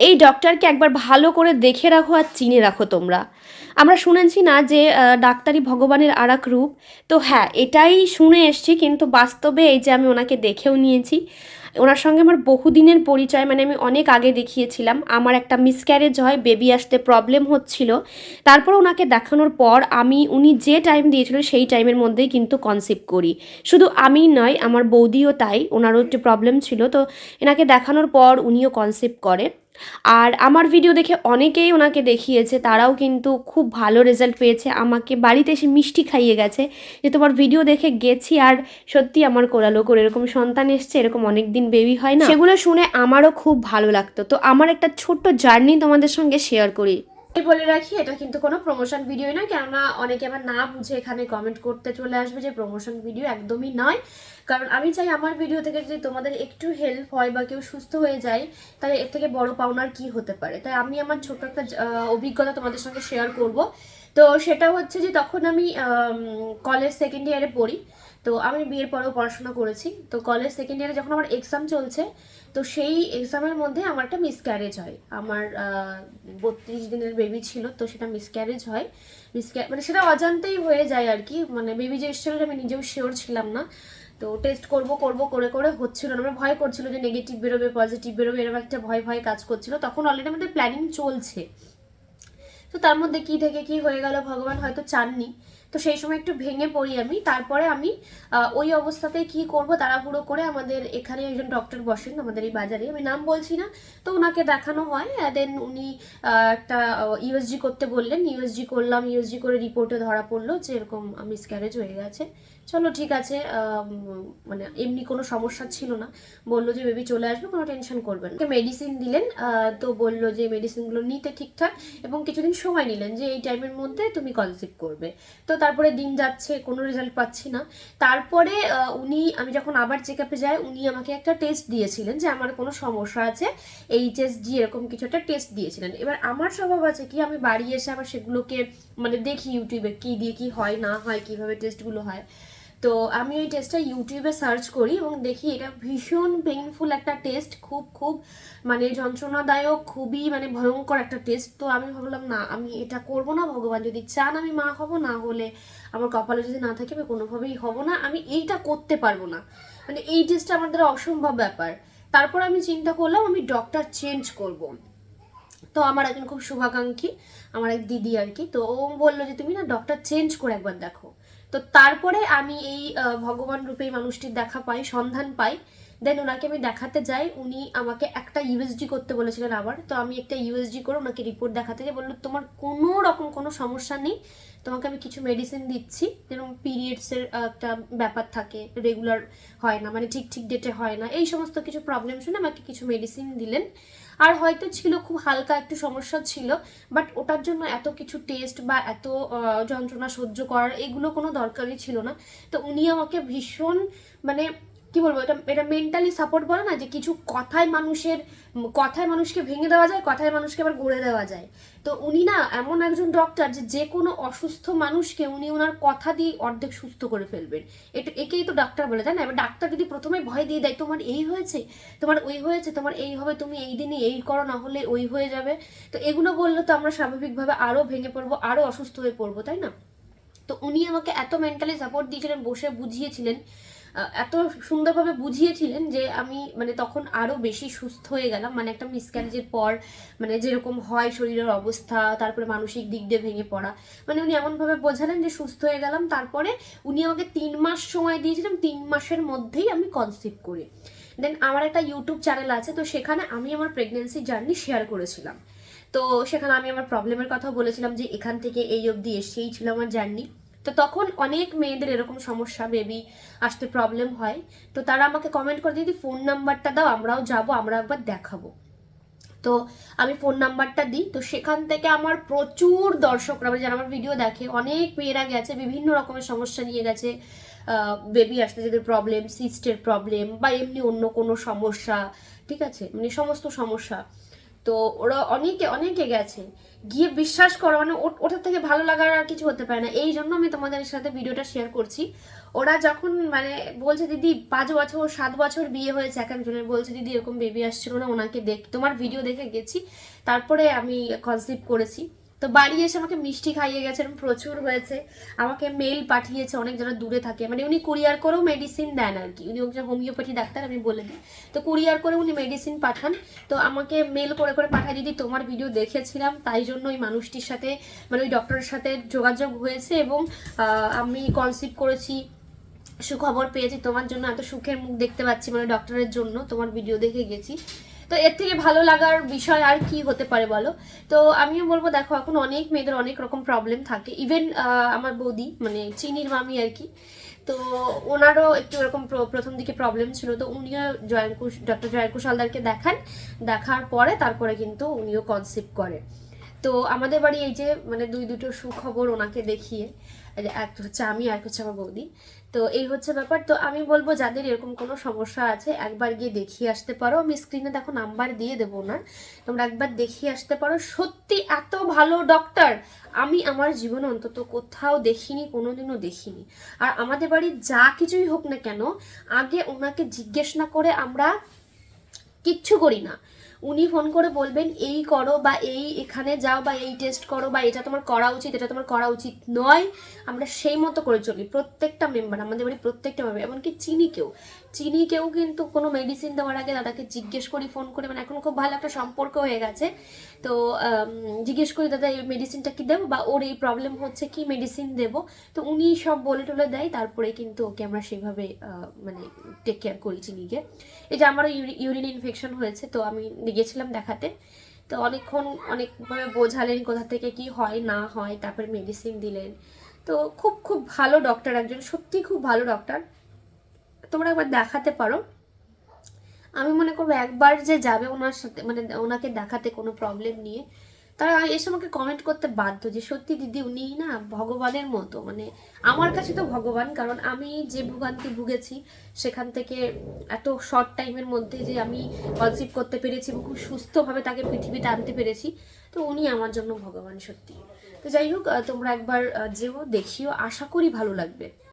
এই ডক্টরকে একবার ভালো করে দেখে রাখো আর চিনে রাখো তোমরা। আমরা শুনেছি না যে ডাক্তারি ভগবানের আর এক রূপ। তো হ্যাঁ এটাই শুনে এসছি, কিন্তু বাস্তবে এই যে আমি ওনাকে দেখেও নিয়েছি, ওনার সঙ্গে আমার বহুদিনের পরিচয় মানে আমি অনেক আগে দেখিয়েছিলাম। আমার একটা মিসক্যারেজ হয় বেবি আসতে প্রবলেম হচ্ছিল। তারপর ওনাকে দেখানোর পর আমি, উনি যে টাইম দিয়েছিল, সেই টাইমের মধ্যেই কিন্তু কনসিভ করি। শুধু আমি নয়, আমার বৌদিও তাই, ওনারও একটু প্রবলেম ছিল। তো এনাকে দেখানোর পর উনিও কনসিভ করে। আর আমার ভিডিও দেখে অনেকেই ওনাকে দেখিয়েছে, তারাও কিন্তু খুব ভালো রেজাল্ট পেয়েছে। আমাকে বাড়িতে এসে মিষ্টি খাইয়ে গেছে যে, তোমার ভিডিও দেখে গেছি আর সত্যি আমার কোরালো করে এরকম সন্তান এসছে, এরকম অনেক দিন বেবি হয় না। সেগুলো শুনে আমারও খুব ভালো লাগতো। তো আমার একটা ছোট্ট জার্নি তোমাদের সঙ্গে শেয়ার করি। বলে রাখি, এটা কিন্তু কোনো প্রমোশন ভিডিও নয়। কেননা অনেকে আবার না বুঝে এখানে কমেন্ট করতে চলে আসবে যে প্রমোশন ভিডিও একদমই নয়। কারণ আমি চাই আমার ভিডিও থেকে যদি তোমাদের একটু হেল্প হয় বা কেউ সুস্থ হয়ে যায়, তাহলে এর থেকে বড় পাওনার কি হতে পারে? তাই আমি আমার ছোট্ট একটা অভিজ্ঞতা তোমাদের সঙ্গে শেয়ার করব। তো সেটা হচ্ছে যে তখন আমি কলেজ সেকেন্ড ইয়ারে পড়ি। তো আমি বিয়ের পরেও পড়াশোনা করেছি। তো কলেজ সেকেন্ড ইয়ারে যখন আমার এক্সাম চলছে, তো সেই এক্সামের মধ্যে আমার একটা মিসক্যারেজ হয়। আমার বত্রিশ দিনের বেবি ছিল, তো সেটা মিসক্যারেজ হয়। মিসক্যা মানে সেটা অজান্তেই হয়ে যায় আর কি। মানে বেবি যে এসেছিল আমি নিজেও শিওর ছিলাম না। তো টেস্ট করব করব, করে করে হচ্ছিল না। আমার ভয় করছিল যে নেগেটিভ বেরোবে পজিটিভ বেরোবে, এরকম একটা ভয় ভয় কাজ করছিল। তখন অলরেডি আমাদের প্ল্যানিং চলছে। তো তার মধ্যে কি থেকে কি হয়ে গেল, ভগবান হয়তো চাননি। তো সেই সময় একটু ভেঙে পড়ি আমি। তারপরে আমি ওই অবস্থাতে কি করব, তাড়াহুড়ো করে আমাদের এখানে একজন ডক্টর বসেন আমাদের এই বাজারে। আমি নাম বলছি না, তো ওনাকে দেখানো হয়। দেন উনি একটা ইউএসজি করতে বললেন। ইউএসজি করলাম ইউএসজি করে রিপোর্টে ধরা পড়ল যে এরকম মিসক্যারেজ হয়ে গেছে। চলো ঠিক আছে মানে এমনি কোনো সমস্যা ছিল না। বলল যে বেবি চলে আসবে, কোনো টেনশন করবেন না। মেডিসিন দিলেন তো বলল যে মেডিসিনগুলো নিতে ঠিকঠাক। এবং কিছুদিন সময় নিলেন যে এই টাইমের মধ্যে তুমি কনসিভ করবে। তো তারপরে দিন যাচ্ছে, কোনো রেজাল্ট পাচ্ছি না। তারপরে উনি, আমি যখন আবার চেক আপে যাই, উনি আমাকে একটা টেস্ট দিয়েছিলেন যে আমার কোনো সমস্যা আছে এইচএসজি এরকম কিছু একটা টেস্ট দিয়েছিলেন। এবার আমার স্বভাব আছে কি, আমি বাড়ি এসে আবার সেগুলোকে মানে দেখি ইউটিউবে কী দিয়ে কি হয়, না হয়, কীভাবে টেস্টগুলো হয়। তো আমি ওই টেস্টটা ইউটিউবে সার্চ করি এবং দেখি এটা ভীষণ পেইনফুল একটা টেস্ট খুব খুব মানে যন্ত্রণাদায়ক, খুবই মানে ভয়ঙ্কর একটা টেস্ট তো আমি ভাবলাম, না, আমি এটা করব না, ভগবান যদি চান আমি মা হব, না হলে আমার কপালে যদি না থাকে আমি কোনোভাবেই হব না, আমি এইটা করতে পারব না। মানে এই টেস্টটা আমার দ্বারা অসম্ভব ব্যাপার। তারপর আমি চিন্তা করলাম, আমি ডক্টর চেঞ্জ করব। তো আমার একজন খুব শুভাকাঙ্ক্ষী, আমার এক দিদি আর কি, তো ও বলল যে, তুমি না ডক্টর চেঞ্জ করে একবার দেখো। তো তারপরে আমি এই ভগবান রূপে মানুষটির দেখা পাই সন্ধান পাই। দেন ওনাকে আমি দেখাতে যাই। উনি আমাকে একটা ইউএসজি করতে বলেছিলেন আবার। তো আমি একটা ইউএসজি করে ওনাকে রিপোর্ট দেখাতে যাই। বলল, তোমার কোনো রকম কোনো সমস্যা নেই। তোমাকে আমি কিছু মেডিসিন দিচ্ছি। যেরকম পিরিয়ডসের একটা ব্যাপার থাকে। রেগুলার হয় না মানে ঠিক ঠিক ডেটে হয় না। এই সমস্ত কিছু প্রবলেম শুনে আমাকে কিছু মেডিসিন দিলেন। আর হয়তো ছিল খুব হালকা একটু সমস্যা ছিল বাট ওটার জন্য এত কিছু টেস্ট বা এত যন্ত্রণা সহ্য করার এগুলো কোনো দরকারই ছিল না। তো উনি আমাকে ভীষণ মানে কি বলব, এটা এটা মেন্টালি সাপোর্ট বলে না যে কিছু কথায় মানুষের, কথায় মানুষকে ভেঙে দেওয়া যায়, কথায় মানুষকে আবার গড়ে দেওয়া যায়। তো উনি না এমন একজন ডক্টর যে যে কোনো অসুস্থ মানুষকে উনি ওনার কথা দিয়ে অর্ধেক সুস্থ করে ফেলবেন। এটা, একেই তো ডাক্তার বলে, তাই না? এবার ডাক্তার যদি প্রথমে ভয় দিয়ে দেয়, তোমার এই হয়েছে, তোমার ওই হয়েছে, তোমার এই হবে, তুমি এই দিনে এই করো, না হলে ওই হয়ে যাবে। তো এগুলো বললে তো আমরা স্বাভাবিকভাবে আরও ভেঙে পড়ব আরও অসুস্থ হয়ে পড়ব, তাই না? তো উনি আমাকে এত মেন্টালি সাপোর্ট দিয়েছিলেন, বসে বুঝিয়েছিলেন এত সুন্দরভাবে বুঝিয়েছিলেন যে আমি মানে তখন আরও বেশি সুস্থ হয়ে গেলাম। মানে একটা মিসক্যারেজের পর মানে যেরকম হয় শরীরের অবস্থা, তারপরে মানসিক দিক দিয়ে ভেঙে পড়া। মানে উনি এমনভাবে বোঝালেন যে সুস্থ হয়ে গেলাম। তারপরে উনি আমাকে তিন মাস সময় দিয়েছিলেন। তিন মাসের মধ্যেই আমি কনসিভ করি। দেন আমার একটা ইউটিউব চ্যানেল আছে, তো সেখানে আমি আমার প্রেগনেন্সি জার্নি শেয়ার করেছিলাম। তো সেখানে আমি আমার প্রবলেমের কথা বলেছিলাম যে এখান থেকে এই অবধি এসেই ছিল আমার জার্নি তো তখন অনেক মেয়েদের এরকম সমস্যা বেবি আসতে প্রবলেম হয়। তো তারা আমাকে কমেন্ট করে, দিদি ফোন নাম্বারটা দাও, আমরাও যাব, আমরা একবার দেখাবো। তো আমি ফোন নাম্বারটা দিই। তো সেখান থেকে আমার প্রচুর দর্শকরা মানে যারা আমার ভিডিও দেখে, অনেক মেয়েরা গেছে, বিভিন্ন রকমের সমস্যা নিয়ে গেছে। বেবি আসতে যাদের প্রবলেম সিস্টের প্রবলেম বা এমনি অন্য কোনো সমস্যা, ঠিক আছে? মানে সমস্ত সমস্যা। তো ওরা অনেকে অনেকে গেছে। গিয়ে বিশ্বাস করো মানে ওটার থেকে ভালো লাগার আর কিছু হতে পারে না। এই জন্য আমি তোমাদের সাথে ভিডিওটা শেয়ার করছি। ওরা যখন মানে বলছে, দিদি, পাঁচ বছর, সাত বছর বিয়ে হয়েছে এক একজনের। বলছে, দিদি, এরকম বেবি আসছিল না, ওনাকে দেখ, তোমার ভিডিও দেখে গেছি। তারপরে আমি কনসিভ করেছি। তো বাড়ি এসে আমাকে মিষ্টি খাইয়ে গেছেন প্রচুর হয়েছে। আমাকে মেল পাঠিয়েছে, অনেক যারা দূরে থাকে। মানে উনি কুরিয়ার করেও মেডিসিন দেন আর কি। উনি একজন হোমিওপ্যাথি ডাক্তার, আমি বলে দিই। তো কুরিয়ার করে উনি মেডিসিন পাঠান। তো আমাকে মেল করে করে পাঠায়, দিদি, তোমার ভিডিও দেখেছিলাম, তাই জন্য ওই মানুষটির সাথে মানে ওই ডক্টরের সাথে যোগাযোগ হয়েছে এবং আমি কনসিভ করেছি, সুখবর পেয়েছি। তোমার জন্য এত সুখের মুখ দেখতে পাচ্ছি মানে ডক্টরের জন্য তোমার ভিডিও দেখে গেছি। তো এর থেকে ভালো লাগার বিষয় আর কি হতে পারে বলো? তো আমিও বলব, দেখো, এখন অনেক মেয়েদের অনেক রকম প্রবলেম থাকে। ইভেন আমার বৌদি মানে চিনির মামি আর কি, তো ওনারও একটু ওরকম প্র- প্রথম দিকে প্রবলেম ছিল। তো উনিও জয়ঙ্কুশ ডক্টর জয়ঙ্কুশ হালদারকে দেখান। দেখার পরে তারপরে কিন্তু উনিও কনসেপ্ট করে। তো আমাদের বাড়ি এই যে মানে দুই দুটো সুখবর ওনাকে দেখিয়ে এক হচ্ছে আমি আর হচ্ছে আমার বৌদি। তো এই হচ্ছে ব্যাপার। তো আমি বলব, যাদের এরকম কোনো সমস্যা আছে, একবার গিয়ে দেখিয়ে আসতে পারো। আমি স্ক্রিনে দেখো নাম্বার দিয়ে দেবো ওনার। তোমরা একবার দেখিয়ে আসতে পারো। সত্যি এত ভালো ডক্টর আমি আমার জীবনে অন্তত কোথাও দেখিনি, কোনোদিনও দেখিনি। আর আমাদের বাড়ির যা কিছুই হোক না কেন, আগে ওনাকে জিজ্ঞেস না করে আমরা কিচ্ছু করি না। উনি ফোন করে বলবেন এই করো বা এই এখানে যাও বা এই টেস্ট করো বা এটা তোমার করা উচিত এটা তোমার করা উচিত নয়। আমরা সেই মতো করে চলি প্রত্যেকটা মেম্বার আমাদের বাড়ি প্রত্যেকটা মেম্বার এমনকি চিনিকেও চিনিকেও কিন্তু কোনো মেডিসিন দেওয়ার আগে দাদাকে জিজ্ঞেস করি ফোন করে মানে এখন খুব ভালো একটা সম্পর্ক হয়ে গেছে। তো জিজ্ঞেস করি দাদা এই মেডিসিনটা কি দেবো বা ওর এই প্রবলেম হচ্ছে কি মেডিসিন দেবো? তো উনি সব বলে টলে দেয় তারপরে কিন্তু ওকে আমরা আহ, মানে টেক কেয়ার করি চিনিকে। এই যে আমার ইউরিন ইনফেকশন হয়েছে তো আমি গেছিলাম দেখাতে। তো অনেকক্ষণ অনেকভাবে বোঝালেন কোথা থেকে কি হয়, না হয়, তারপরে মেডিসিন দিলেন। তো খুব খুব ভালো ডক্টর একজন সত্যি খুব ভালো ডক্টর তোমরা একবার দেখাতে পারো। আমি মনে করব একবার যে যাবে ওনার সাথে মানে ওনাকে দেখাতে কোনো প্রবলেম নিয়ে। তারা এসে আমাকে কমেন্ট করতে বাধ্য যে, সত্যি দিদি, উনি না ভগবানের মতো। মানে আমার কাছে তো ভগবান, কারণ আমি যে ভোগান্তি ভুগেছি, সেখান থেকে এত শর্ট টাইমের মধ্যে যে আমি কনসিভ করতে পেরেছি এবং খুব সুস্থভাবে তাকে পৃথিবীতে আনতে পেরেছি, তো উনি আমার জন্য ভগবান সত্যি। তো যাই হোক তোমরা একবার যেও, দেখিও। আশা করি ভালো লাগবে।